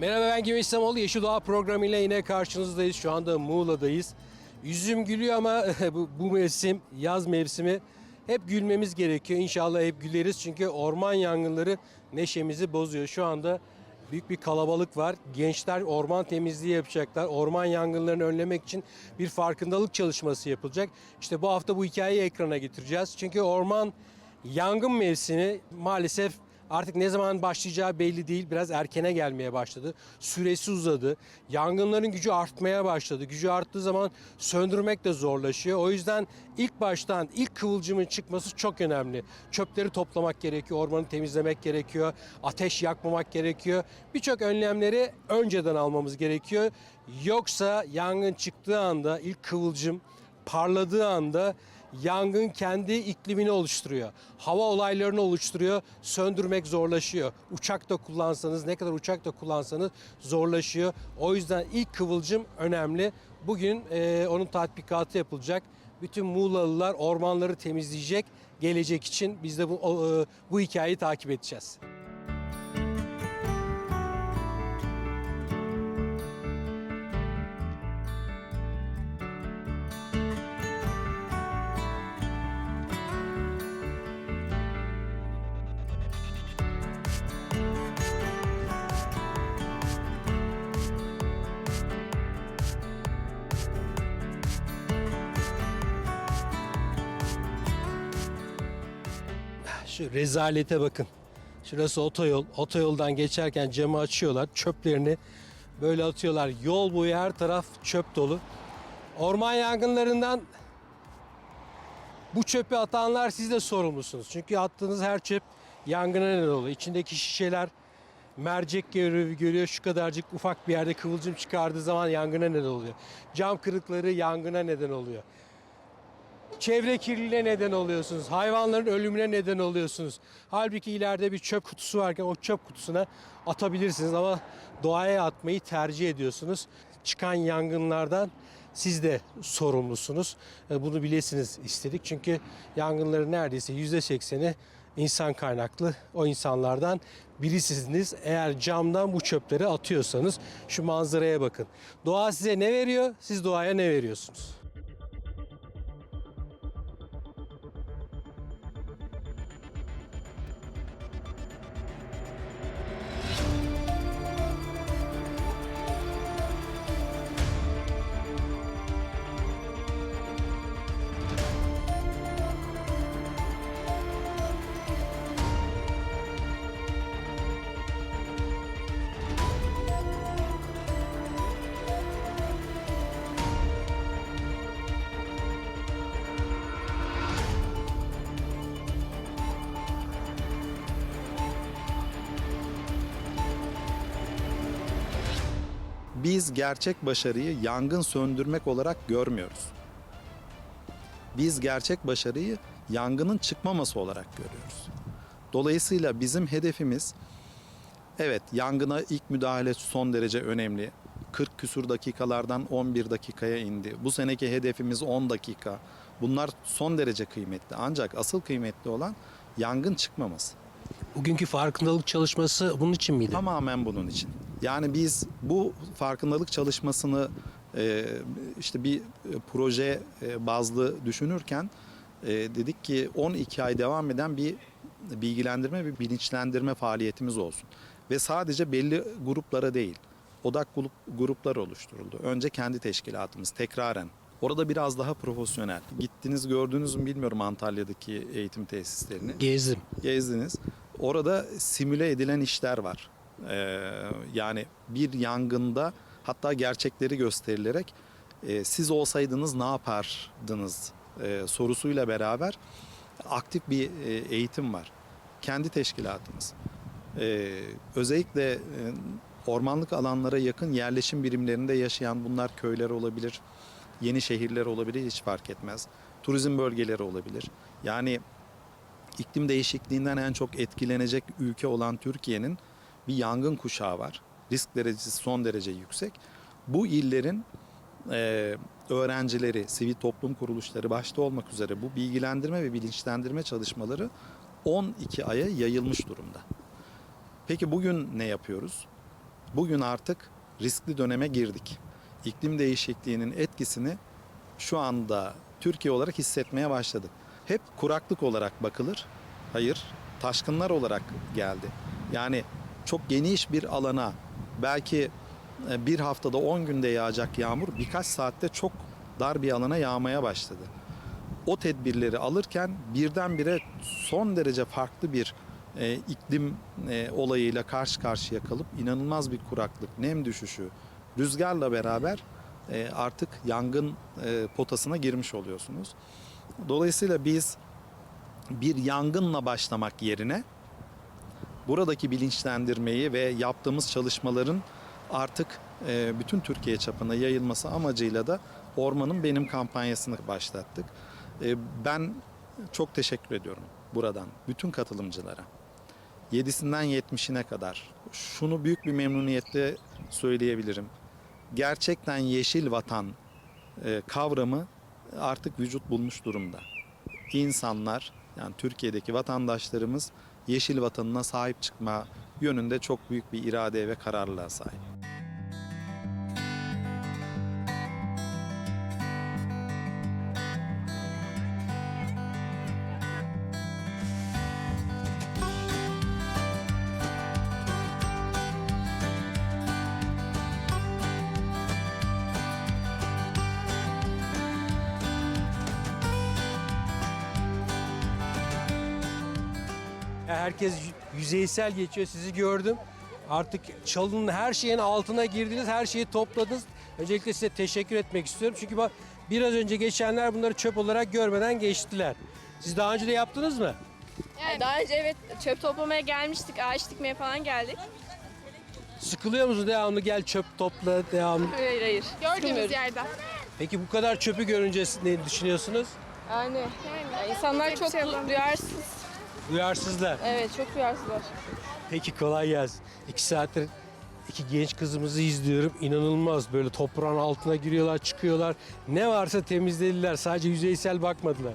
Merhaba ben Güven İslamoğlu. Yeşil Doğa programıyla yine karşınızdayız. Şu anda Muğla'dayız. Yüzüm gülüyor ama bu, bu mevsim, yaz mevsimi hep gülmemiz gerekiyor. İnşallah hep güleriz çünkü orman yangınları neşemizi bozuyor. Şu anda büyük bir kalabalık var. Gençler orman temizliği yapacaklar. Orman yangınlarını önlemek için bir farkındalık çalışması yapılacak. İşte bu hafta bu hikayeyi ekrana getireceğiz. Çünkü orman yangın mevsimi maalesef Artık ne zaman başlayacağı belli değil. Biraz erkene gelmeye başladı. Süresi uzadı. Yangınların gücü artmaya başladı. Gücü arttığı zaman söndürmek de zorlaşıyor. O yüzden ilk baştan ilk kıvılcımın çıkması çok önemli. Çöpleri toplamak gerekiyor, ormanı temizlemek gerekiyor, ateş yakmamak gerekiyor. Birçok önlemleri önceden almamız gerekiyor. Yoksa yangın çıktığı anda ilk kıvılcım parladığı anda yangın kendi iklimini oluşturuyor. Hava olaylarını oluşturuyor. Söndürmek zorlaşıyor. Uçak da kullansanız, ne kadar uçak da kullansanız zorlaşıyor. O yüzden ilk kıvılcım önemli. Bugün e, onun tatbikatı yapılacak. Bütün Muğlalılar ormanları temizleyecek. Gelecek için biz de bu, e, bu hikayeyi takip edeceğiz. Şu rezalete bakın. Şurası otoyol. Otoyoldan geçerken camı açıyorlar. Çöplerini böyle atıyorlar. Yol boyu her taraf çöp dolu. Orman yangınlarından bu çöpü atanlar siz de sorumlusunuz. Çünkü attığınız her çöp yangına neden oluyor. İçindeki şişeler mercek görevi görüyor. Şu kadarcık ufak bir yerde kıvılcım çıkardığı zaman yangına neden oluyor. Cam kırıkları yangına neden oluyor. Çevre kirliliğine neden oluyorsunuz. Hayvanların ölümüne neden oluyorsunuz. Halbuki ileride bir çöp kutusu varken o çöp kutusuna atabilirsiniz ama doğaya atmayı tercih ediyorsunuz. Çıkan yangınlardan siz de sorumlusunuz. E, Bunu bilesiniz istedik. Çünkü yangınların neredeyse %80'i insan kaynaklı. O insanlardan birisiniz. Eğer camdan bu çöpleri atıyorsanız şu manzaraya bakın. Doğa size ne veriyor? Siz doğaya ne veriyorsunuz? Biz gerçek başarıyı yangın söndürmek olarak görmüyoruz. Biz gerçek başarıyı yangının çıkmaması olarak görüyoruz. Dolayısıyla bizim hedefimiz evet yangına ilk müdahale son derece önemli. 40 küsur dakikalardan 11 dakikaya indi. Bu seneki hedefimiz 10 dakika. Bunlar son derece kıymetli. Ancak asıl kıymetli olan yangın çıkmaması. Bugünkü farkındalık çalışması bunun için miydi? Tamamen bunun için. Yani biz bu farkındalık çalışmasını e, işte bir e, proje e, bazlı düşünürken dedik ki 12 ay devam eden bir bilgilendirme ve bilinçlendirme faaliyetimiz olsun. Ve sadece belli gruplara değil, odak grup, gruplar oluşturuldu. Önce kendi teşkilatımız tekraren. Orada biraz daha profesyonel. Gittiniz gördünüz mü bilmiyorum Antalya'daki eğitim tesislerini Gezdim. gezdiniz. Orada simüle edilen işler var. Ee, yani bir yangında hatta gerçekleri gösterilerek e, siz olsaydınız ne yapardınız e, sorusuyla beraber aktif bir e, eğitim var. Kendi teşkilatımız. Ee, özellikle e, ormanlık alanlara yakın yerleşim birimlerinde yaşayan bunlar köyler olabilir, yeni şehirler olabilir hiç fark etmez. Turizm bölgeleri olabilir. Yani iklim değişikliğinden en çok etkilenecek ülke olan Türkiye'nin bir yangın kuşağı var. Risk derecesi son derece yüksek. Bu illerin e, öğrencileri, sivil toplum kuruluşları başta olmak üzere bu bilgilendirme ve bilinçlendirme çalışmaları 12 aya yayılmış durumda. Peki bugün ne yapıyoruz? Bugün artık riskli döneme girdik. İklim değişikliğinin etkisini şu anda Türkiye olarak hissetmeye başladık. Hep kuraklık olarak bakılır. Hayır, taşkınlar olarak geldi. Yani çok geniş bir alana belki e, bir haftada 10 günde yağacak yağmur birkaç saatte çok dar bir alana yağmaya başladı. O tedbirleri alırken birdenbire son derece farklı bir e, iklim e, olayıyla karşı karşıya kalıp inanılmaz bir kuraklık, nem düşüşü, rüzgarla beraber e, artık yangın e, potasına girmiş oluyorsunuz. Dolayısıyla biz bir yangınla başlamak yerine buradaki bilinçlendirmeyi ve yaptığımız çalışmaların artık e, bütün Türkiye çapına yayılması amacıyla da Ormanın Benim kampanyasını başlattık. E, ben çok teşekkür ediyorum buradan bütün katılımcılara. 7'sinden 70'ine kadar şunu büyük bir memnuniyetle söyleyebilirim. Gerçekten yeşil vatan e, kavramı artık vücut bulmuş durumda. İnsanlar yani Türkiye'deki vatandaşlarımız yeşil vatanına sahip çıkma yönünde çok büyük bir iradeye ve kararlılığa sahip. Herkes yü- yüzeysel geçiyor. Sizi gördüm. Artık çalının her şeyin altına girdiniz, her şeyi topladınız. Öncelikle size teşekkür etmek istiyorum. Çünkü bak biraz önce geçenler bunları çöp olarak görmeden geçtiler. Siz daha önce de yaptınız mı? Yani daha önce evet çöp toplamaya gelmiştik, ağaç dikmeye falan geldik. Sıkılıyor musunuz devamlı gel çöp topla devamlı? Hayır hayır. Gördüğümüz sıkılmıyoruz. yerden. Peki bu kadar çöpü görünce ne düşünüyorsunuz? Yani, ya insanlar çok şey duyarsız. Duyarsızlar. Evet çok duyarsızlar. Peki kolay gelsin. İki saattir iki genç kızımızı izliyorum. İnanılmaz böyle toprağın altına giriyorlar, çıkıyorlar. Ne varsa temizlediler. Sadece yüzeysel bakmadılar.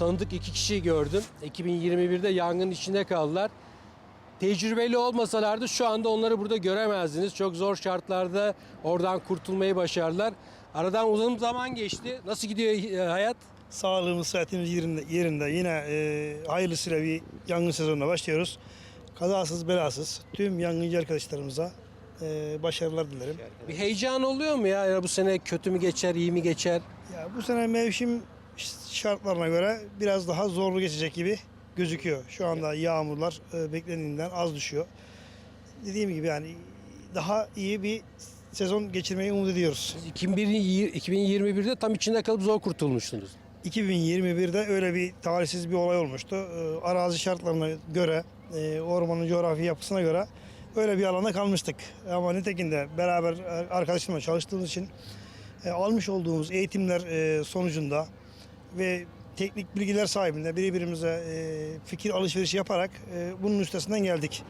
Tanıdık iki kişiyi gördüm. 2021'de yangın içinde kaldılar. Tecrübeli olmasalardı şu anda onları burada göremezdiniz. Çok zor şartlarda oradan kurtulmayı başardılar. Aradan uzun zaman geçti. Nasıl gidiyor e, hayat? Sağlığımız, sıhhatimiz yerinde. yerinde. Yine e, hayırlısıyla bir yangın sezonuna başlıyoruz. Kazasız belasız tüm yangıncı arkadaşlarımıza e, başarılar dilerim. Bir heyecan oluyor mu ya? ya? Bu sene kötü mü geçer, iyi mi geçer? Ya bu sene mevsim şartlarına göre biraz daha zorlu geçecek gibi gözüküyor. Şu anda yağmurlar e, beklendiğinden az düşüyor. Dediğim gibi yani daha iyi bir sezon geçirmeyi umut ediyoruz. 2021 2021'de tam içinde kalıp zor kurtulmuştunuz. 2021'de öyle bir talihsiz bir olay olmuştu. Ee, Arazi şartlarına göre, e, ormanın coğrafi yapısına göre öyle bir alanda kalmıştık. Ama nitekim de beraber arkadaşlarımla çalıştığımız için e, almış olduğumuz eğitimler e, sonucunda ve teknik bilgiler sahibinde birbirimize e, fikir alışverişi yaparak e, bunun üstesinden geldik.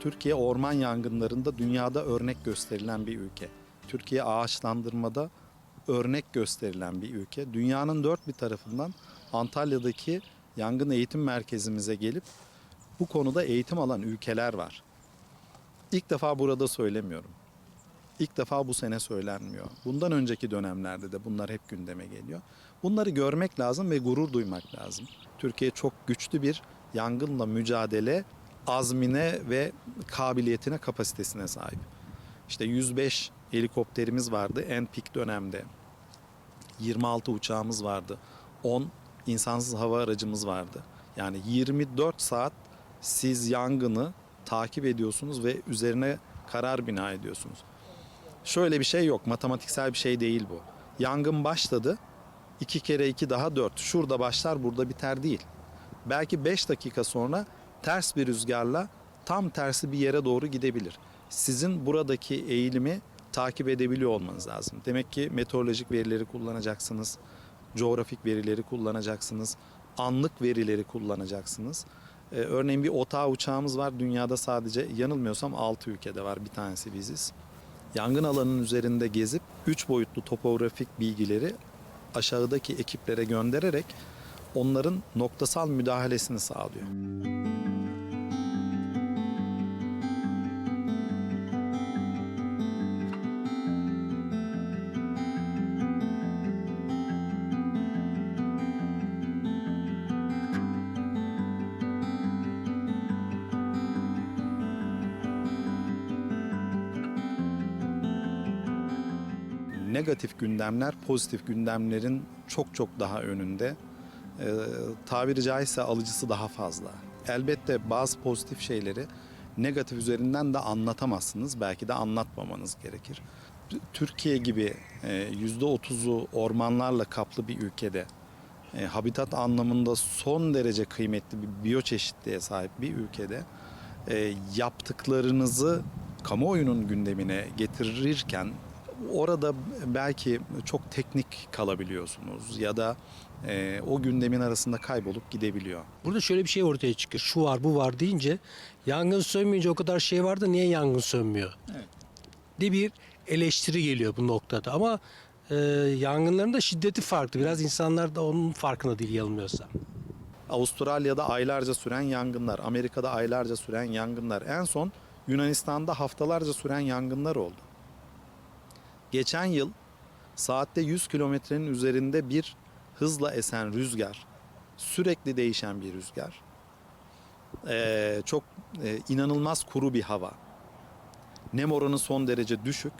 Türkiye orman yangınlarında dünyada örnek gösterilen bir ülke. Türkiye ağaçlandırmada örnek gösterilen bir ülke. Dünyanın dört bir tarafından Antalya'daki yangın eğitim merkezimize gelip bu konuda eğitim alan ülkeler var. İlk defa burada söylemiyorum. İlk defa bu sene söylenmiyor. Bundan önceki dönemlerde de bunlar hep gündeme geliyor. Bunları görmek lazım ve gurur duymak lazım. Türkiye çok güçlü bir yangınla mücadele azmine ve kabiliyetine, kapasitesine sahip. İşte 105 helikopterimiz vardı en pik dönemde. 26 uçağımız vardı. 10 insansız hava aracımız vardı. Yani 24 saat siz yangını takip ediyorsunuz ve üzerine karar bina ediyorsunuz. Şöyle bir şey yok, matematiksel bir şey değil bu. Yangın başladı, 2 kere 2 daha 4. Şurada başlar, burada biter değil. Belki 5 dakika sonra ters bir rüzgarla tam tersi bir yere doğru gidebilir. Sizin buradaki eğilimi takip edebiliyor olmanız lazım. Demek ki meteorolojik verileri kullanacaksınız, coğrafik verileri kullanacaksınız, anlık verileri kullanacaksınız. Ee, örneğin bir OTA uçağımız var. Dünyada sadece yanılmıyorsam 6 ülkede var. Bir tanesi biziz. Yangın alanının üzerinde gezip 3 boyutlu topografik bilgileri aşağıdaki ekiplere göndererek onların noktasal müdahalesini sağlıyor. Negatif gündemler pozitif gündemlerin çok çok daha önünde. Ee, tabiri caizse alıcısı daha fazla. Elbette bazı pozitif şeyleri negatif üzerinden de anlatamazsınız. Belki de anlatmamanız gerekir. Türkiye gibi e, %30'u ormanlarla kaplı bir ülkede e, habitat anlamında son derece kıymetli bir biyoçeşitliğe sahip bir ülkede e, yaptıklarınızı kamuoyunun gündemine getirirken orada belki çok teknik kalabiliyorsunuz ya da e, o gündemin arasında kaybolup gidebiliyor. Burada şöyle bir şey ortaya çıkıyor. Şu var bu var deyince yangın sönmeyince o kadar şey vardı niye yangın sönmüyor? Evet. diye bir eleştiri geliyor bu noktada. Ama e, yangınların da şiddeti farklı. Biraz insanlar da onun farkında değil yanılmıyorsam. Avustralya'da aylarca süren yangınlar, Amerika'da aylarca süren yangınlar, en son Yunanistan'da haftalarca süren yangınlar oldu. Geçen yıl saatte 100 kilometrenin üzerinde bir hızla esen rüzgar, sürekli değişen bir rüzgar, ee, çok e, inanılmaz kuru bir hava, nem oranı son derece düşük.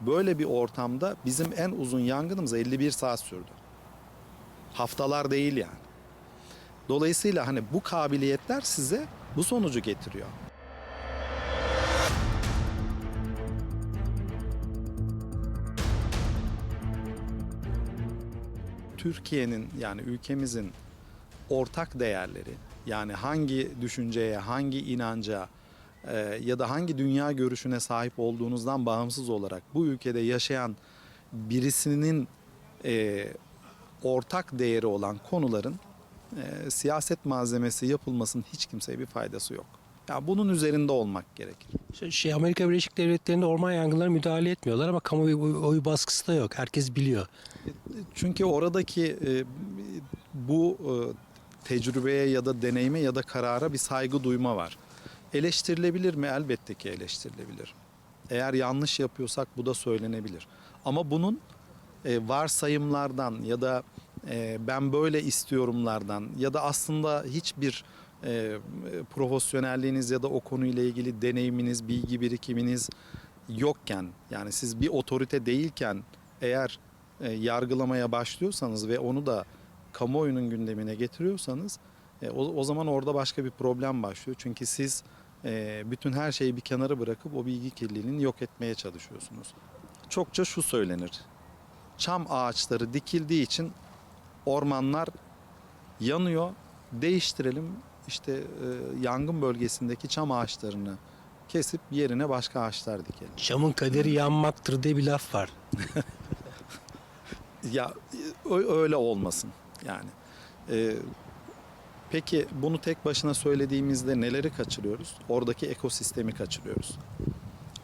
Böyle bir ortamda bizim en uzun yangınımız 51 saat sürdü. Haftalar değil yani. Dolayısıyla hani bu kabiliyetler size bu sonucu getiriyor. Türkiye'nin yani ülkemizin ortak değerleri yani hangi düşünceye, hangi inanca e, ya da hangi dünya görüşüne sahip olduğunuzdan bağımsız olarak bu ülkede yaşayan birisinin e, ortak değeri olan konuların e, siyaset malzemesi yapılmasının hiç kimseye bir faydası yok. Ya bunun üzerinde olmak gerekir. Şey- Şey Amerika Birleşik Devletleri'nde orman yangınlarına müdahale etmiyorlar ama kamuoyu oy, oy baskısı da yok. Herkes biliyor. Çünkü oradaki e, bu e, tecrübeye ya da deneyime ya da karara bir saygı duyma var. Eleştirilebilir mi? Elbette ki eleştirilebilir. Eğer yanlış yapıyorsak bu da söylenebilir. Ama bunun e, varsayımlardan ya da e, ben böyle istiyorumlardan ya da aslında hiçbir e, profesyonelliğiniz ya da o konuyla ilgili deneyiminiz, bilgi birikiminiz yokken yani siz bir otorite değilken eğer e, yargılamaya başlıyorsanız ve onu da kamuoyunun gündemine getiriyorsanız e, o, o zaman orada başka bir problem başlıyor. Çünkü siz e, bütün her şeyi bir kenara bırakıp o bilgi kirliliğini yok etmeye çalışıyorsunuz. Çokça şu söylenir. Çam ağaçları dikildiği için ormanlar yanıyor. Değiştirelim işte e, yangın bölgesindeki çam ağaçlarını kesip yerine başka ağaçlar dikelim. Çamın kaderi yanmaktır diye bir laf var. Ya öyle olmasın yani. Ee, peki bunu tek başına söylediğimizde neleri kaçırıyoruz? Oradaki ekosistemi kaçırıyoruz.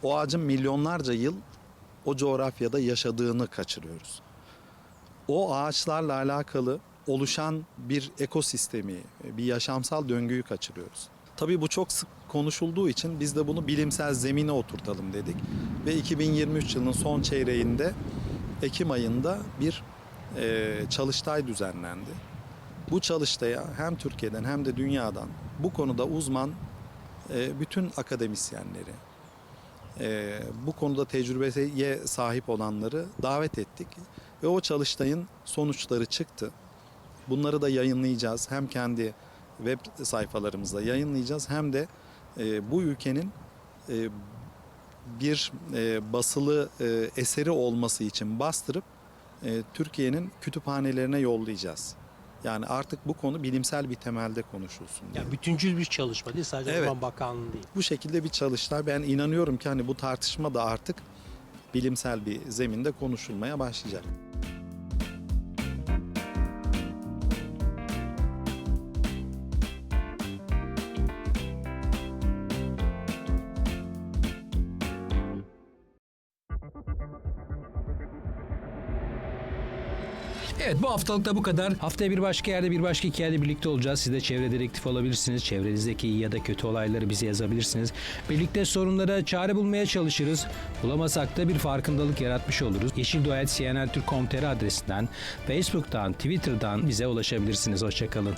O ağacın milyonlarca yıl o coğrafyada yaşadığını kaçırıyoruz. O ağaçlarla alakalı oluşan bir ekosistemi, bir yaşamsal döngüyü kaçırıyoruz. Tabii bu çok sık konuşulduğu için biz de bunu bilimsel zemine oturtalım dedik. Ve 2023 yılının son çeyreğinde Ekim ayında bir e, çalıştay düzenlendi. Bu çalıştaya hem Türkiye'den hem de dünyadan bu konuda uzman e, bütün akademisyenleri, e, bu konuda tecrübeye sahip olanları davet ettik. Ve o çalıştayın sonuçları çıktı. Bunları da yayınlayacağız. Hem kendi web sayfalarımızda yayınlayacağız hem de e, bu ülkenin e, bir e, basılı e, eseri olması için bastırıp e, Türkiye'nin kütüphanelerine yollayacağız. Yani artık bu konu bilimsel bir temelde konuşulsun. diye. Yani bütüncül bir çalışma değil sadece Evet. Orman Bakanlığı değil. Bu şekilde bir çalıştay ben inanıyorum ki hani bu tartışma da artık bilimsel bir zeminde konuşulmaya başlayacak. Bu haftalık da bu kadar. Haftaya bir başka yerde bir başka hikayede birlikte olacağız. Siz de çevre dedektif olabilirsiniz. Çevrenizdeki iyi ya da kötü olayları bize yazabilirsiniz. Birlikte sorunlara çare bulmaya çalışırız. Bulamasak da bir farkındalık yaratmış oluruz. Yeşildoğat.cnn.com.tr adresinden, Facebook'tan, Twitter'dan bize ulaşabilirsiniz. Hoşçakalın.